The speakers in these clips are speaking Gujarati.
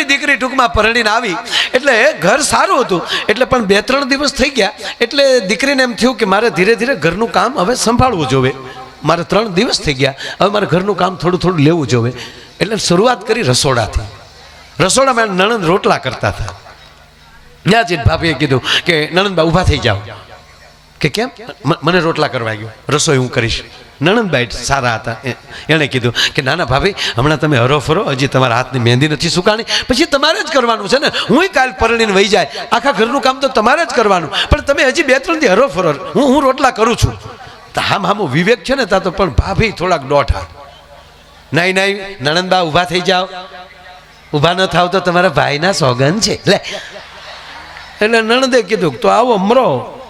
નવી દીકરી ટૂંકમાં પરણીને આવી. એટલે ઘર સારું હતું. એટલે પણ બે ત્રણ દિવસ થઈ ગયા. એટલે દીકરીને એમ થયું કે મારે ધીરે ધીરે ઘરનું કામ હવે સંભાળવું જોવે. મારે ત્રણ દિવસ થઈ ગયા. હવે મારે ઘરનું કામ થોડું થોડું લેવું જોવે. એટલે શરૂઆત કરી રસોડાથી. રસોડામાં નણંદ રોટલા કરતા હતા. ત્યાં જ ભાભીએ કીધું કે, નણંદબા, ઊભા થઈ જાઓ. કે કેમ? મને રોટલા કરવા ગયો. રસોઈ હું કરીશ. નણંદબાઈ સારા હતા. એણે કીધું કે, નાના ભાભી, હમણાં તમે હરો ફરો, હજી તમારા હાથની મહેંદી નથી સુકાણી. પછી તમારે જ કરવાનું છે ને? હું કાલ પરણીને વહી જાય. આખા ઘરનું કામ તો તમારે જ કરવાનું. પણ તમે હજી બે ત્રણ હરો ફરો. હું હું રોટલા કરું છું. હામ, હામો વિવેક છે ને, તા તો પણ ભાભી થોડાક દોઢા નહીં નહીં નણંદબા ઊભા થઈ જાઓ. ઊભા ન થાવ તો તમારા ભાઈના સોગન છે. લે. એટલે નણંદે કીધું, તો આવો, મરો.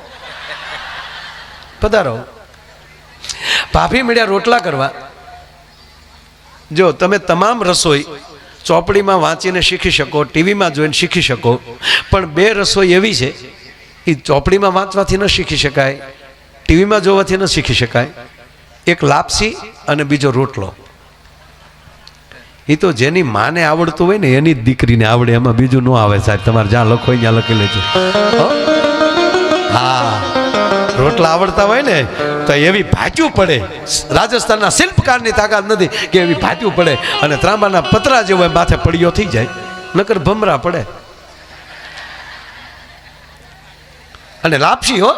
પધારો. ભાભી મળ્યા રોટલા કરવા. જો તમે તમામ રસોઈ ચોપડીમાં વાંચીને શીખી શકો, ટીવીમાં જોઈને શીખી શકો, પણ બે રસોઈ એવી છે એ ચોપડીમાં વાંચવાથી ન શીખી શકાય, ટીવીમાં જોવાથી ન શીખી શકાય. એક લાપસી અને બીજો રોટલો. એ તો જેની માને આવડતું હોય ને એની દીકરીને આવડે, એમાં બીજું ન આવે સાહેબ. તમારે જ્યાં લખો ત્યાં લખી લેજો. રોટલા આવડતા હોય ને, તો એવી ભાચું પડે. રાજસ્થાનના શિલ્પકારની તાકાત નથી કે એવી ભાચું પડે અને ત્રાંબાના પતરા જેવો માથે પડ્યો થઈ જાય. નકર ભમરા પડે. અને લાપસી હો.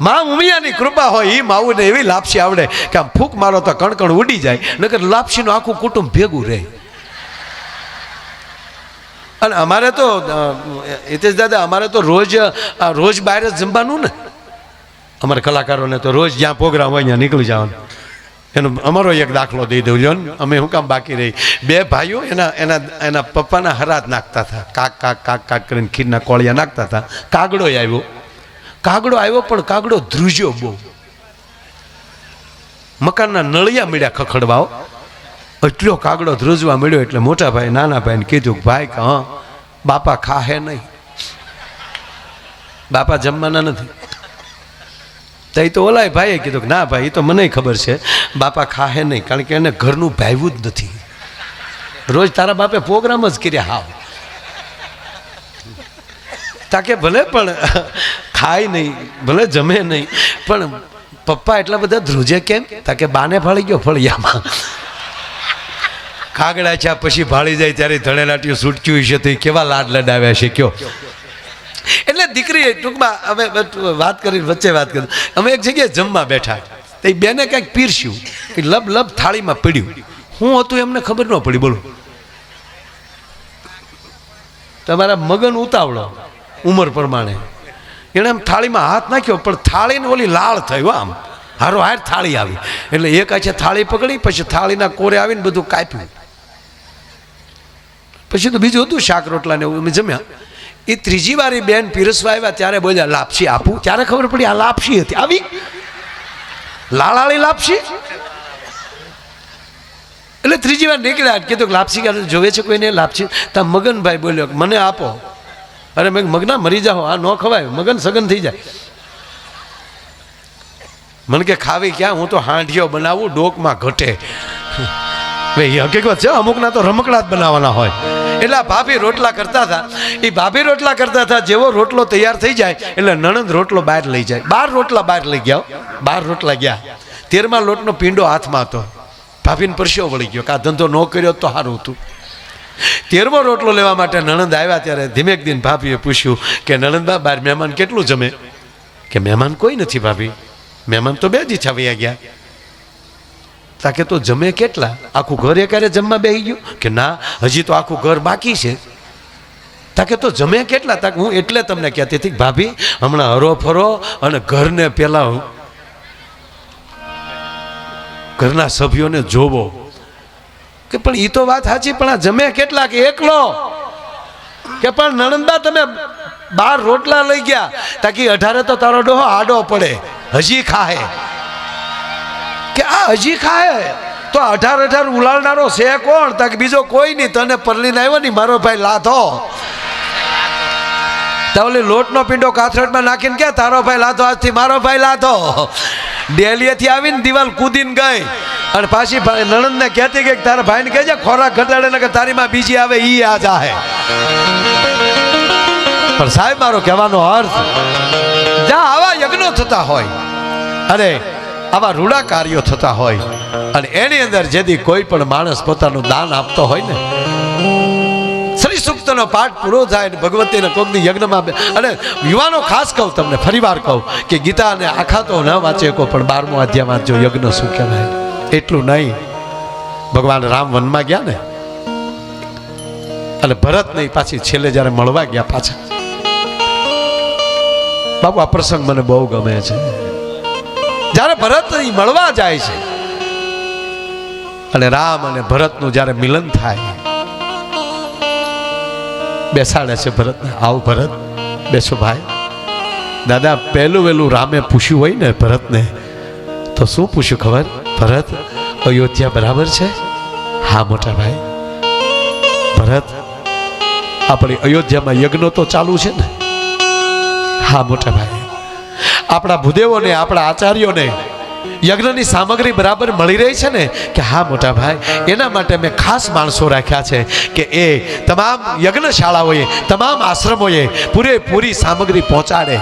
મા ઉમિયાની કૃપા હોય એ માવુને એવી લાપસી આવડે કે આમ ફૂંક મારો તો કણકણ ઉડી જાય. નકર લાપસીનું આખું કુટુંબ ભેગું રહે. અને અમારે તો હિતેશ દાદા, અમારે તો રોજ રોજ બહાર જ જમવાનું ને. અમારા કલાકારોને તો રોજ જ્યાં પ્રોગ્રામ હોય ત્યાં નીકળી જવાનું. એનો અમારો એક દાખલો દઈ દઉં લ્યો અમે શું કામ બાકી રહી. બે ભાઈઓ એના એના એના પપ્પાના હરાત નાખતા હતા. કાક કાક કાક કાક કરીને ખીરના કોળિયા નાખતા હતા. કાગડો આવ્યો. કાગડો આવ્યો પણ કાગડો ધ્રુજ્યો બહુ. મકાનના નળિયા મળ્યા ખખડવાઓ એટલો કાગડો ધ્રુજવા મળ્યો એટલે મોટા ભાઈ, નાના ભાઈને કીધું ભાઈ કે હા બાપા ખાહે નહીં. બાપા જમવાના નથી. તો એ તો ઓલાય ભાઈએ કીધું કે, ના ભાઈ એ તો મને ખબર છે. બાપા ખાહે નહીં, કારણ કે એને ઘરનું ભાવ્યું જ નથી. રોજ તારા બાપે પ્રોગ્રામ જ કર્યા હાવ. તાકે ભલે પણ ખાય નહીં, ભલે જમે નહીં, પણ પપ્પા એટલા બધા ધ્રુજે કેમ? તાકે બાને ફાળી ગયો ફળિયામાં. કાગડા છે પછી ભાળી જાય ત્યારે ધણેલાટીઓ છૂટક્યું છે તો એ કેવા લાડ લડાવ્યા છે, કયો. એટલે દીકરી ટૂંકમાં અમે વાત કરી વચ્ચે વાત કરી. અમે એક જગ્યાએ જમવા બેઠા. તો એ બેને કંઈક પીરસ્યું. કે લબ લબ થાળીમાં પડ્યું. હું હતું એમને ખબર ન પડી. બોલો. તમારા મગન ઉતાવળો ઉંમર પ્રમાણે. એણે આમ થાળીમાં હાથ નાખ્યો, પણ થાળીને ઓલી લાળ હો આમ. હારો હાર થાળી આવી. એટલે એક આછે થાળી પકડી, પછી થાળીના કોરે આવીને બધું કાપ્યું. પછી તો બીજું હતું શાક રોટલા ને એવું. અમે જમ્યા. એ ત્રીજી વાર એ બેન પીરસવા આવ્યા, ત્યારે બોલ્યા, લાપસી આપું. ત્યારે ખબર પડી, આ લાપસી હતી. આવી લાળાળી લાપસી? એટલે ત્રીજી વાર નીકળ્યા કીધું લાપસી ક્યારે જોવે છે કોઈને લાપસી? ત્યાં મગનભાઈ બોલ્યો મને આપો. અરે મેં મગના મરી જાઓ, આ ન ખવાય, મગન સગન થઈ જાય. મને કે, ખાવી ક્યાં? હું તો હાંડિયો બનાવું, ડોકમાં ઘટે. ભાઈ, હકીકત છે, અમુકના તો રમકડા જ બનાવવાના હોય. એટલે ભાભી રોટલા કરતા હતા. એ ભાભી રોટલા કરતા હતા, જેવો રોટલો તૈયાર થઈ જાય, એટલે નણંદ રોટલો બહાર લઈ જાય. બાર રોટલા બહાર લઈ ગયા. બાર રોટલા ગયા. તેરમાં લોટનો પીંડો હાથમાં હતો. ભાભીને પરસ્યો વળી ગયો, કે આ ધંધો ન કર્યો તો સારું હતું. તેરમો રોટલો લેવા માટે નણંદ આવ્યા ત્યારે ધીમેક દિન ભાભીએ પૂછ્યું કે નણંદબા બાર મહેમાન કેટલું જમે? કે, મહેમાન કોઈ નથી ભાભી. મહેમાન તો બે જ ઈચ્છા ગયા. તાકે તો જમે કેટલા? આખું ઘર એકારે જમવા બેસી ગયું? કે ના, હજી તો આખું ઘર બાકી છે. તાકે તો જમે કેટલા? તાકે હું એટલે તમને કહેતી હતી ભાભી, હમણાં હરો ફરો અને ઘરને પેલા ઘરના સભ્યોને જોવો. કે પણ એ તો વાત સાચી, પણ આ જમે કેટલા? કે એકલો? કે પણ નણંદા તમે બાર રોટલા લઈ ગયા? તાકી અઢારે તો તારો ડોહો આડો પડે. હજી ખાહે. કે આ હજી ખાય? તો અઢાર અઢાર ઉલાળનારો છે કોણ? તાકે બીજો કોઈ નહીં, તને પરલીને આવ્યો નહીં મારો ભાઈ લાધો. તો ઓલી લોટનો પીંડો કાથરટમાં નાખીને કે તારો ભાઈ લાધો, આજથી મારો ભાઈ લાધો. ડેલીએથી આવીને દિવાલ કૂદીને ગઈ. અને પાછી નણંદને કહેતી કે તારા ભાઈને કહેજે, ખોરાક ઘટાડે ને કે તારી માં બીજી આવે, ઈ આ જાહે. પણ સાહેબ, મારો કહેવાનો અર્થ, જ્યાં આવા યજ્ઞો થતા હોય અને આવા રૂડા કાર્યો થતા હોય અને એની અંદર જેથી કોઈ પણ માણસ પોતાનું દાન આપતો હોય ને, શ્રી સૂક્તનો પાઠ પૂરો થાય ને ભગવતીના કોકની યજ્ઞમાં અને યુવાનો ખાસ કહું તમને, ફરીવાર કહું કે ગીતાને આખા તો ન વાંચે કો પણ બારમો અધ્યાય વાંચજો યજ્ઞ શું કહેવાય? એટલું નહીં. ભગવાન રામ વનમાં ગયા ને, અને ભરત નહીં પાછી છેલ્લે જ્યારે મળવા ગયા પાછા. બાપુ આ પ્રસંગ મને બહુ ગમે છે. જ્યારે ભરત મળવા જાય છે, અને રામ અને ભરતનું જ્યારે મિલન થાય, બેસાડે છે ભરતને, આવો ભરત, બેસો ભાઈ. દાદા, પહેલું વહેલું રામે પૂછ્યું હોય ને ભરતને, તો શું પૂછ્યું ખબર? ભરત, અયોધ્યા બરાબર છે? હા, મોટા ભાઈ. ભરત આપણી અયોધ્યામાં યજ્ઞો તો ચાલુ છે ને? હા, મોટા ભાઈ. આપણા ભૂદેવોને, આપણા આચાર્યોને યજ્ઞની સામગ્રી બરાબર મળી રહી છે ને? કે હા, મોટા ભાઈ, એના માટે મેં ખાસ માણસો રાખ્યા છે કે એ તમામ યજ્ઞશાળાઓએ, તમામ આશ્રમોએ પૂરેપૂરી સામગ્રી પહોંચાડે.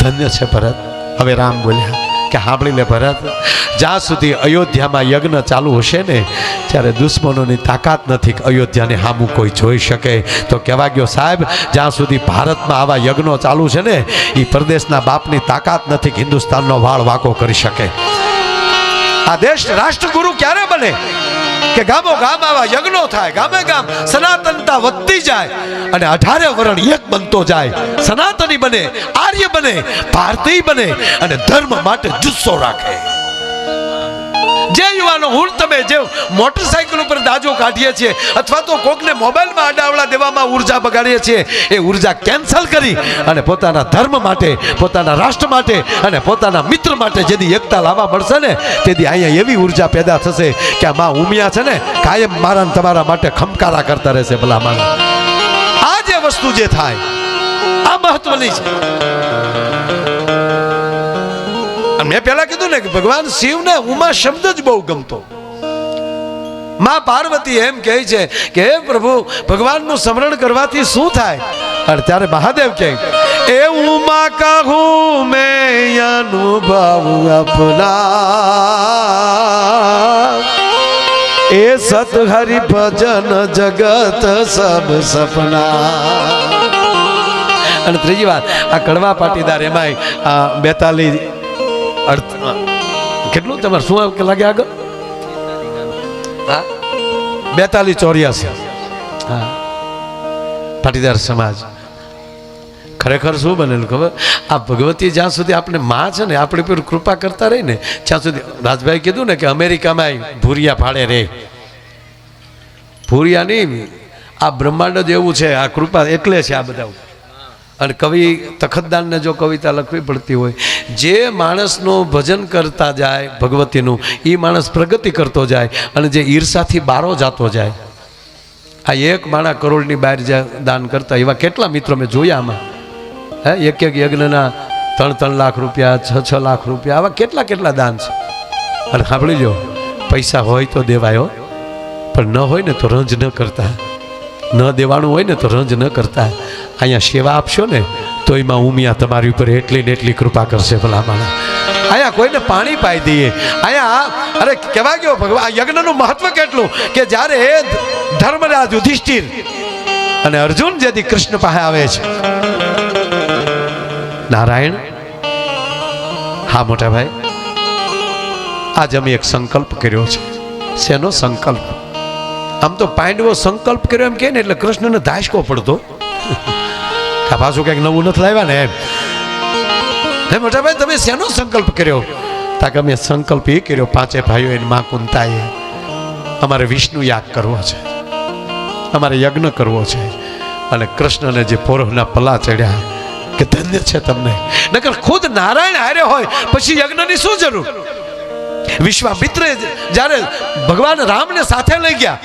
ધન્ય છે ભરત. હવે રામ બોલ્યા. કે લે ભરત, જ્યાં સુધી અયોધ્યામાં યજ્ઞ ચાલુ હશે ને, ત્યારે દુશ્મનોની તાકાત નથી અયોધ્યાને હામું કોઈ જોઈ શકે. તો કહેવા ગયો, સાહેબ, જ્યાં સુધી ભારતમાં આવા યજ્ઞો ચાલુ છે ને એ પ્રદેશના બાપની તાકાત નથી હિન્દુસ્તાનનો વાળ વાંકો કરી શકે. આ દેશ રાષ્ટ્રગુરુ ક્યારે બને? કે ગામો ગામ આવા યજ્ઞો થાય, ગામે ગામ સનાતનતા વધતી જાય અને અઢારે વરણ એક બનતો જાય. સનાતની બને, આર્ય બને, ભારતીય બને અને ધર્મ માટે જુસ્સો રાખે. જે યુવાનો હું તમે જે મોટરસાયકલ ઉપર દાજો કાઢીએ છીએ, અથવા તો કોકને મોબાઈલમાં અડાવડા દેવામાં ઊર્જા બગાડીએ છીએ, એ ઊર્જા કેન્સલ કરી અને પોતાના ધર્મ માટે, પોતાના રાષ્ટ્ર માટે અને પોતાના મિત્ર માટે જેથી એકતા લાવવા મળશે ને, તેથી અહીંયા એવી ઊર્જા પેદા થશે કે આ મા ઉમિયા છે ને, કાયમ મારા તમારા માટે ખમકારા કરતા રહેશે ભલા આ જે વસ્તુ જે થાય, આ મહત્વની છે. મેં પેલા કીધું ને કે ભગવાન શિવને ઉમા શબ્દ જ બહુ ગમતો. માં પાર્વતી એમ કહે છે કે, હે પ્રભુ, ભગવાનનું સ્મરણ કરવાથી શું થાય? અને ત્યારે મહાદેવ કહે, એ ઉમા કહું મેં અનુભવ અપના એ સત હરિ ભજન જગત સબ સપના અને ત્રીજી વાત, આ કડવા પાટીદાર એમાંય, આ બેતાલીસ અર્થ. કેટલું? તમારે શું આવ- લાગે આગળ? હા? બેતાલીસ ચોર્યાસી. હા. પાટીદાર સમાજ. ખરેખર શું બનેલું ખબર? આ ભગવતી જ્યાં સુધી આપણે માં છે ને, આપણી પર કૃપા કરતા રહી ને ત્યાં સુધી રાજભાઈ કીધું ને કે અમેરિકામાં ભૂરિયા ફાળે રે. ભૂરિયા નહીં, આ બ્રહ્માંડ જ એવું છે, આ કૃપા એટલે છે આ બધા અને કવિ તખતદાનને જો કવિતા લખવી પડતી હોય જે માણસનું ભજન કરતા જાય ભગવતીનું એ માણસ પ્રગતિ કરતો જાય અને જે ઈર્ષાથી બારો જાતો જાય. આ એક માણા કરોડની બહાર દાન કરતા, એવા કેટલા મિત્રો મેં જોયા આમાં. હે, એક એક યજ્ઞના ત્રણ ત્રણ લાખ રૂપિયા, છ છ લાખ રૂપિયા, આવા કેટલા કેટલા દાન છે. અને સાંભળી લો પૈસા હોય તો દેવાયો પણ ન હોય ને તો રંજ ન કરતા. ન દેવાનું હોય ને તો રંજ ન કરતા. અહીંયા સેવા આપશો ને તો એમાં ઉમિયા તમારી ઉપર એટલી ને એટલી કૃપા કરશે ભલા અહીંયા કોઈને પાણી પાઈ દઈએ. અહીંયા અરે કહેવા ગયો, ભગવાન, આ યજ્ઞનું મહત્વ કેટલું? કે જ્યારે ધર્મરાજ યુધિષ્ઠિર અને અર્જુન જેથી કૃષ્ણ પાસે આવે છે. નારાયણ, હા મોટા ભાઈ, આજ અમે એક સંકલ્પ કર્યો છે. શેનો સંકલ્પ? આમ તો પાંડવો સંકલ્પ કર્યો એમ કે ને એટલે કૃષ્ણને ધાસકો પડતો. આ પાછું કંઈક નવું નથી લાવ્યા ને? એમ હે મોટા તમે શેનો સંકલ્પ કર્યો? તાકે અમે સંકલ્પ એ કર્યો, પાંચે ભાઈઓ એની માં કુંતાએ. અમારે વિષ્ણુ યાગ કરવો છે. અમારે યજ્ઞ કરવો છે. અને કૃષ્ણને જે પોરોહના પલા ચડ્યા, કે ધન્ય છે તમને. નકર ખુદ નારાયણ હારે હોય, પછી યજ્ઞની શું જરૂર? વિશ્વામિત્ર જ્યારે ભગવાન રામને સાથે લઈ ગયા,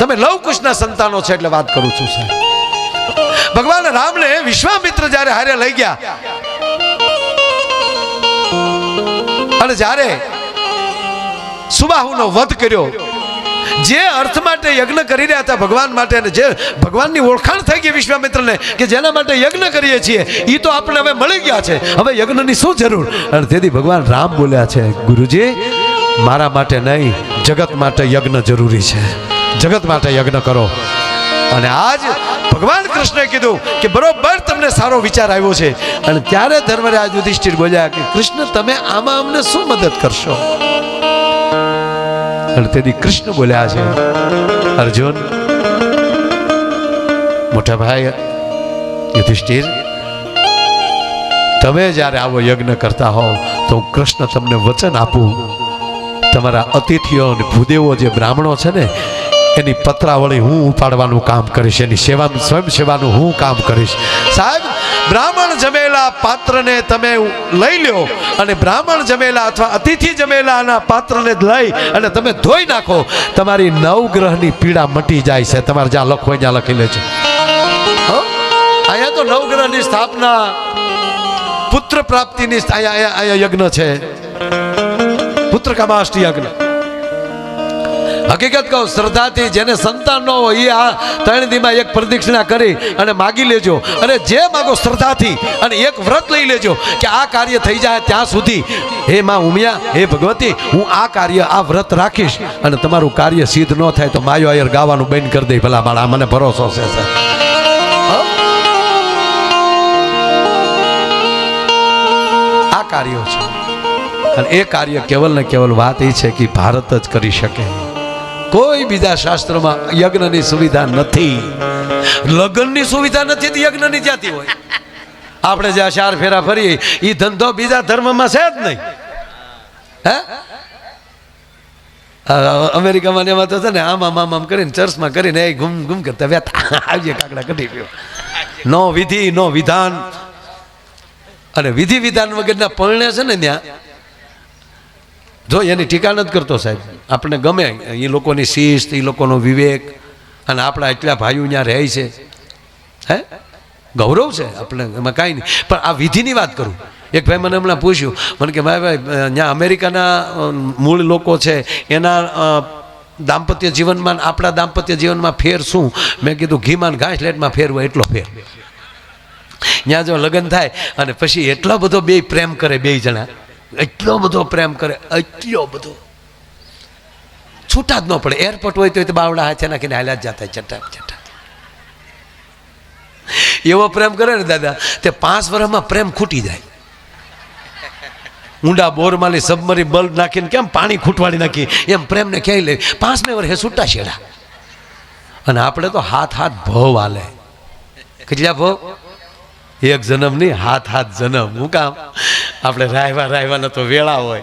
તમે લવ કુશના સંતાનો છે એટલે વાત કરું છું, સાહેબ. ભગવાન રામને વિશ્વામિત્ર જ્યારે હારે લઈ ગયા. અને જ્યારે સુબાહુનો વધ કર્યો, જે અર્થ માટે યજ્ઞ કરી રહ્યા હતા ભગવાન માટે અને જે ભગવાનની ઓળખાણ થઈ ગઈ વિશ્વામિત્રને કે જેના માટે યજ્ઞ કરીએ છીએ એ તો આપણે હવે મળી ગયા છે. હવે યજ્ઞની શું જરૂર? અને તેથી ભગવાન રામ બોલ્યા છે, ગુરુજી, મારા માટે નહીં, જગત માટે યજ્ઞ જરૂરી છે. જગત માટે યજ્ઞ કરો. અને આજ ભગવાન કૃષ્ણએ કીધું કે બરોબર તમને સારો વિચાર આવ્યો છે. અને ત્યારે ધર્મરાજ યુધિષ્ઠિર બોલ્યા કે કૃષ્ણ, તમે આમાં અમને શું મદદ કરશો? અને તેથી કૃષ્ણ બોલ્યા છે, અર્જુન મોટા ભાઈ યુધિષ્ઠિર, તમે જ્યારે આવો યજ્ઞ કરતા હોવ, તો હું કૃષ્ણ તમને વચન આપું. તમારા અતિથિઓ અને ભૂદેવો જે બ્રાહ્મણો છે ને એની પત્રાવળી હું ઉપાડવાનું કામ કરીશ, એની સેવા સ્વયં સેવાનું હું કામ કરીશ. સાહેબ, બ્રાહ્મણ જમેલા પાત્રને તમે લઈ લ્યો અને બ્રાહ્મણ જમેલા અથવા અતિથિ જમેલાના પાત્રને લઈ અને તમે ધોઈ નાખો. તમારી નવગ્રહની પીડા મટી જાય છે. તમારે જ્યાં લખો ત્યાં લખી લેજો? અહીંયા તો નવગ્રહની સ્થાપના પુત્ર પ્રાપ્તિની અહીંયા અહીંયા યજ્ઞ છે. પુત્ર કામાષ્ટી યજ્ઞ. હકીકત કહું, શ્રદ્ધાથી જેને સંતાન ન હોય એ આ ત્રણ દીમાં એક પ્રદક્ષિણા કરી અને માગી લેજો. અને જે માગો શ્રદ્ધાથી અને એક વ્રત લઈ લેજો કે આ કાર્ય થઈ જાય ત્યાં સુધી. હે માં ઉમિયા, હે ભગવતી, હું આ કાર્ય, આ વ્રત રાખીશ અને તમારું કાર્ય સિદ્ધ ન થાય તો માયો આયર ગાવાનું બંધ કરી દઈ ભલા મારા મને ભરોસો છે, સર. કાર્યો છે. અને એ કાર્ય કેવલ ને કેવલ વાત એ છે કે ભારત જ કરી શકે. કોઈ બીજા શાસ્ત્રમાં યજ્ઞની સુવિધા નથી. લગ્નની સુવિધા નથી તો યજ્ઞની જાતિ હોય? આપણે જ્યાં ચાર ફેરા ફરીએ એ ધંધો બીજા ધર્મમાં છે જ નહીં. હે? અમેરિકામાં એમાં તો છે ને આમ આમ કરીને, ચર્ચમાં કરીને એ ગુમ ગુમ કરતા વ્યાતા આવીએ કાકડા કઢી ગયો નો વિધિ, નો વિધાન. અને વિધિ વિધાન વગરના પરણે છે ને ત્યાં જો એની ટીકા નથી કરતો સાહેબ આપણને ગમે એ લોકોની શિસ્ત, એ લોકોનો વિવેક અને આપણા એટલા ભાઈઓ ત્યાં રહે છે. હે? ગૌરવ છે આપણે, એમાં કાંઈ નહીં. પણ આ વિધિની વાત કરું. એક ભાઈ મને હમણાં પૂછ્યું, મને કે, ભાઈ ભાઈ, ત્યાં અમેરિકાના મૂળ લોકો છે, એના દાંપત્ય જીવનમાં, આપણા દાંપત્ય જીવનમાં ફેર શું? મેં કીધું ઘીમાં ને ઘાસ લેટમાં ફેર હોય એટલો ફેર. ત્યાં જો લગ્ન થાય, અને પછી એટલો બધો બે પ્રેમ કરે બે જણા. એટલો બધો પ્રેમ કરે, એટલો બધો. છૂટા જ ન પડે એરપોર્ટ હોય તો બાવડા હાથે નાખીને હાલ્યા જ જતા ચટા ચટા એવો પ્રેમ કરે ને દાદા, તે પાંચ વર્ષમાં પ્રેમ ખૂટી જાય. ઊંડા બોરમાલી સબમરી બલ્બ નાખીને કેમ પાણી ખૂટવાડી નાખી? એમ પ્રેમને ક્યાંય લે? પાંચમે વર્ષે છૂટા છેડા અને આપણે તો હાથ હાથ ભવ હાલે. કેટલા ભવ? એક જન્મ નહીં હાથ હાથ જન્મ. હું કામ? આપણે રાયવા, રાયવાના તો વેળા હોય.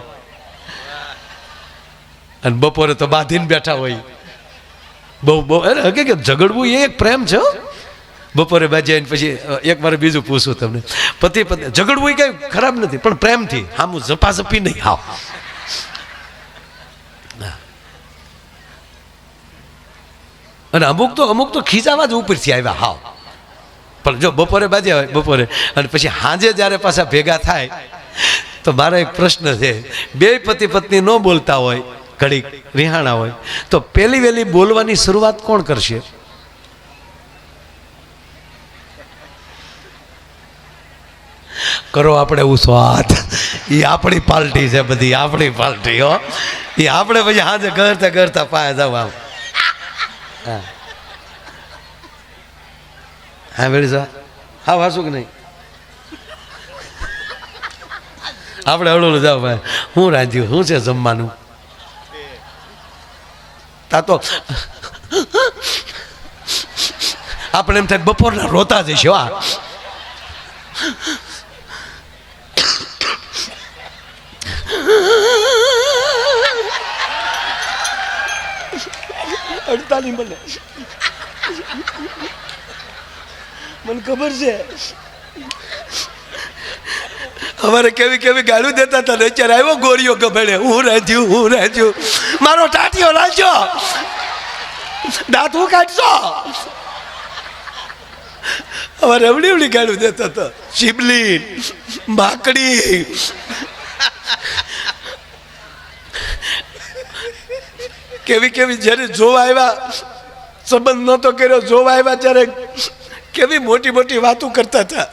અને બપોરે તો બાંધીને બેઠા હોય. બહુ બહુ, અરે, હકીકત ઝઘડવું એ એક પ્રેમ છે, હો. બપોરે બાજી આવીને પછી એક વાર બીજું પૂછું તમને. પતિ, પત્ની, ઝઘડવું એ કંઈ ખરાબ નથી, પણ પ્રેમથી. હામું ઝપાઝપી નહીં હાવ. અને અમુક તો અમુક તો ખીજાવા જ ઉપરથી આવ્યા હાવ. પણ જો બપોરે બાજ્યા હોય, બપોરે. અને પછી સાંજે જ્યારે પાછા ભેગા થાય તો મારો એક પ્રશ્ન છે. બે પતિ પત્ની ન બોલતા હોય, ઘડીક રિહાણા હોય, તો પહેલી વહેલી બોલવાની શરૂઆત કોણ કરશે? કરો આપણે ઉસ્વાદ એ આપણી પાર્ટી છે બધી, આપણી પાર્ટી હો. એ આપણે પછી હાજર કરતા કરતા પાયા જાવ હા. હા, વેળી સા હા વાસું કે નહીં? આપણે હળવું જાવ ભાઈ. હું રાંધ્યું? શું છે જમવાનું? તા તો આપણે એમ થાય બપોરના રોતા જઈશું આ અડતાલી મને. મને ખબર છે. અમારે કેવી કેવી ગાળું દેતા હતા ને આવ્યો ગોરીઓ ગભેડે. હું રાજ્યું હું રાજ્યું મારો ટાટિયો રાંધ્યો દાંત કાઢશો? અમારે એવડી એવડી ગાળું દેતા હતા. શિબલી માકડી કેવી કેવી જ્યારે જોવા આવ્યા, સંબંધ નહોતો કર્યો, જોવા આવ્યા ત્યારે કેવી મોટી મોટી વાતો કરતા હતા.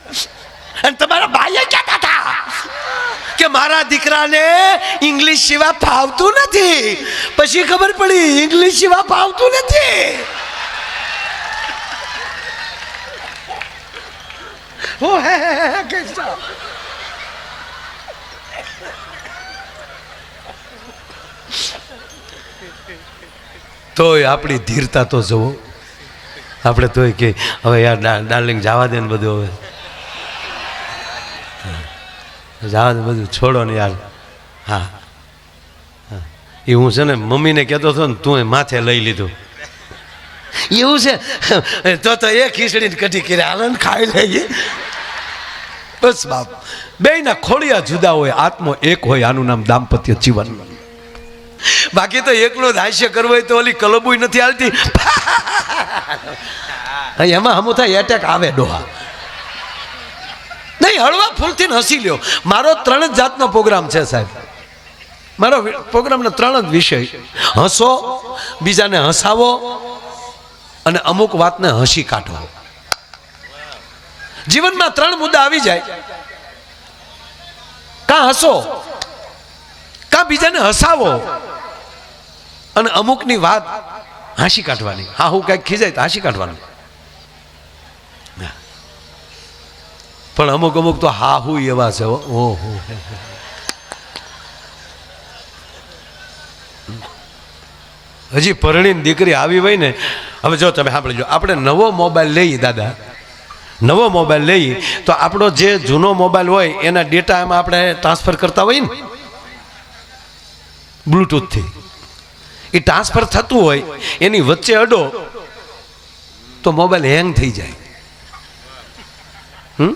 અને તમારા ભાઈએ કે મારા દીકરાને ઇંગ્લિશ સિવાય ફાવતું નથી. પછી ખબર પડી, ઇંગ્લિશ સિવાય ફાવતું નથી. તોય આપણી ધીરતા તો જવો આપણે તોય કે, હવે યાર ડાર્લિંગ જવા દે ને બધું હવે. દે બધું છોડો ને યાર. હા. એ હું છે ને મમ્મીને કહેતો હતો ને તું માથે લઈ લીધું. એવું છે? તો તો એ ખીચડીને કઢી કરી, હાલ ને ખાઈ લઈએ. બસ બાપ. બેયના ખોડિયા જુદા હોય, આત્મો એક હોય, આનું નામ દાંપત્ય જીવન. બાકી તો એકલો હાસ્ય કરવો હોય તો ઓલી કલબુય નથી હાલતી. એમાં હમુ થાય એટેક આવે ડોહા. નહીં હળવા ફૂલથી હસી લ્યો. મારો ત્રણ જ જાતનો પ્રોગ્રામ છે સાહેબ. મારો પ્રોગ્રામનો ત્રણ જ વિષય. હસો, બીજાને હસાવો અને અમુક વાતને હસી કાઢો. જીવનમાં ત્રણ મુદ્દા આવી જાય. કાં હસો, કાં બીજાને હસાવો અને અમુકની વાત હાંસી કાઢવાની. હા, હું કંઈક ખીજાય તો હાંસી કાઢવાનું. પણ અમુક અમુક તો હા હું એવા છે. ઓહો. હજી પરણીને દીકરી આવી હોય ને, હવે જો તમે સાંભળજો આપણે નવો મોબાઈલ લઈએ દાદા. નવો મોબાઈલ લઈએ તો આપણો જે જૂનો મોબાઈલ હોય, એના ડેટા એમાં આપણે ટ્રાન્સફર કરતા હોય ને. બ્લૂટૂથથી. એ ટ્રાન્સફર થતું હોય, એની વચ્ચે અડો, તો મોબાઈલ હેંગ થઈ જાય. હમ?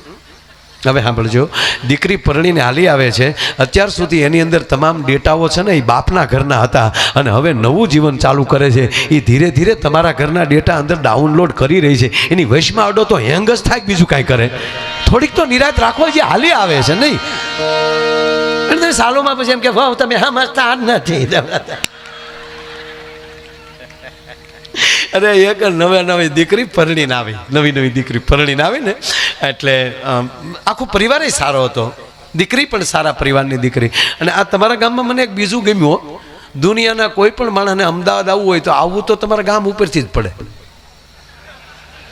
હવે સાંભળજો. દીકરી પરણીને હાલી આવે છે. અત્યાર સુધી એની અંદર તમામ ડેટાઓ છે ને એ બાપના ઘરના હતા અને હવે નવું જીવન ચાલુ કરે છે. એ ધીરે ધીરે તમારા ઘરના ડેટા અંદર ડાઉનલોડ કરી રહી છે. એની વશમાં અડો તો હેંગ જ થાય બીજું કાંઈ કરે. થોડીક તો નિરાત રાખો જે હાલી આવે છે નહીં? અને સાલોમાં પછી એમ કે, વાહ, તમે સમજતા જ નથી. અરે એક નવે નવી દીકરી પરણીને આવી. નવી નવી દીકરી પરણીને આવી ને એટલે આખો પરિવાર સારો હતો. દીકરી પણ સારા પરિવારની દીકરી. અને આ તમારા ગામમાં મને એક બીજું ગમ્યું દુનિયાના કોઈ પણ માણસને અમદાવાદ આવવું હોય તો આવવું તો તમારા ગામ ઉપરથી જ પડે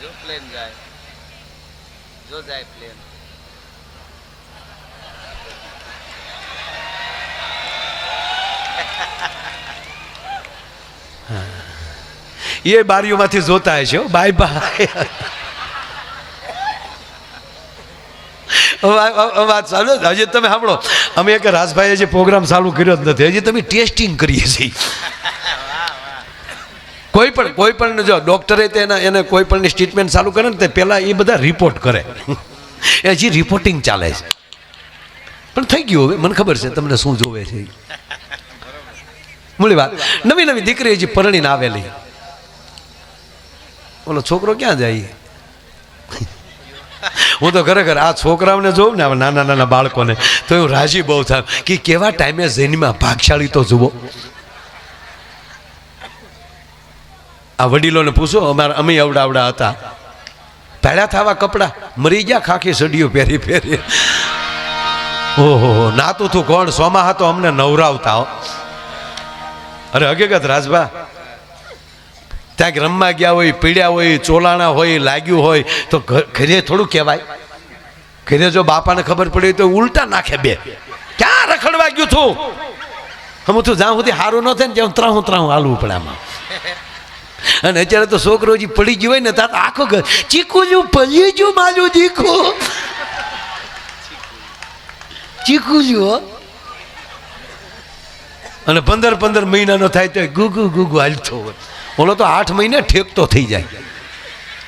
જો પ્લેન જાય જો જાય પ્લેન એ બારીઓમાંથી જોતા હશે. બાય બાય વાત ચાલુ હજી તમે સાંભળો અમે એક રાજભાઈએ જે પ્રોગ્રામ ચાલુ કર્યો જ નથી, હજી તમે ટેસ્ટિંગ કરીએ છીએ. કોઈ પણ કોઈ પણ જો ડોક્ટરે તેના એને કોઈ પણની ટ્રીટમેન્ટ ચાલુ કરે ને તે પહેલાં એ બધા રિપોર્ટ કરે. એ હજી રિપોર્ટિંગ ચાલે છે. પણ થઈ ગયું હવે, મને ખબર છે તમને શું જોવે છે. મૂળી વાત. નવી નવી દીકરી હજી પરણીને આવેલી. ઓલો છોકરો ક્યાં જાય હું તો ખરેખર આ છોકરાઓને જોઉં ને નાના નાના બાળકોને, તો હું રાજી બહુ થાય કે કેવા ટાઈમે જૈનમાં ભાગશાળી તો જુઓ. આ વડીલોને પૂછો, અમારા અમે અવડા અવડા હતા. પહેલા થવા કપડાં મરી ગયા, ખાખી સડીઓ પહેરી પહેરી. ઓહો, નાતું તું કોણ? સોમા તો અમને નવરાવતા અરે હકીકત, રાજભા ત્યાં રમવા ગયા હોય, પીડ્યા હોય, ચોલાણા હોય, લાગ્યું હોય, તો ઘરે થોડું કહેવાય. ઘરે જો બાપાને ખબર પડી તો ઉલટા નાખે બે. ક્યાં રખડવા ગયું છું? હું તું જ્યાં સુધી સારું ન થાય ને ત્યાં ત્રાહું ત્રાહું હાલવું પડે આમાં. અને અત્યારે તો છોકરો જે પડી ગયો હોય ને ત્યાં આખો ઘર. ચીકુ જુ પલી જુ માજુ ચીકુ ચીકુ જો અને પંદર પંદર મહિનાનો થાય તો ગુગુ ગુગુ હાલતો હોય. બોલો તો આઠ મહિને ઠેકતો થઈ જાય.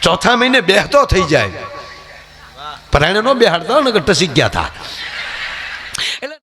ચોથા મહિને બેહતો થઈ જાય. પરાયણ નો બેહાડતા ને ટસી ગયા હતા એટલે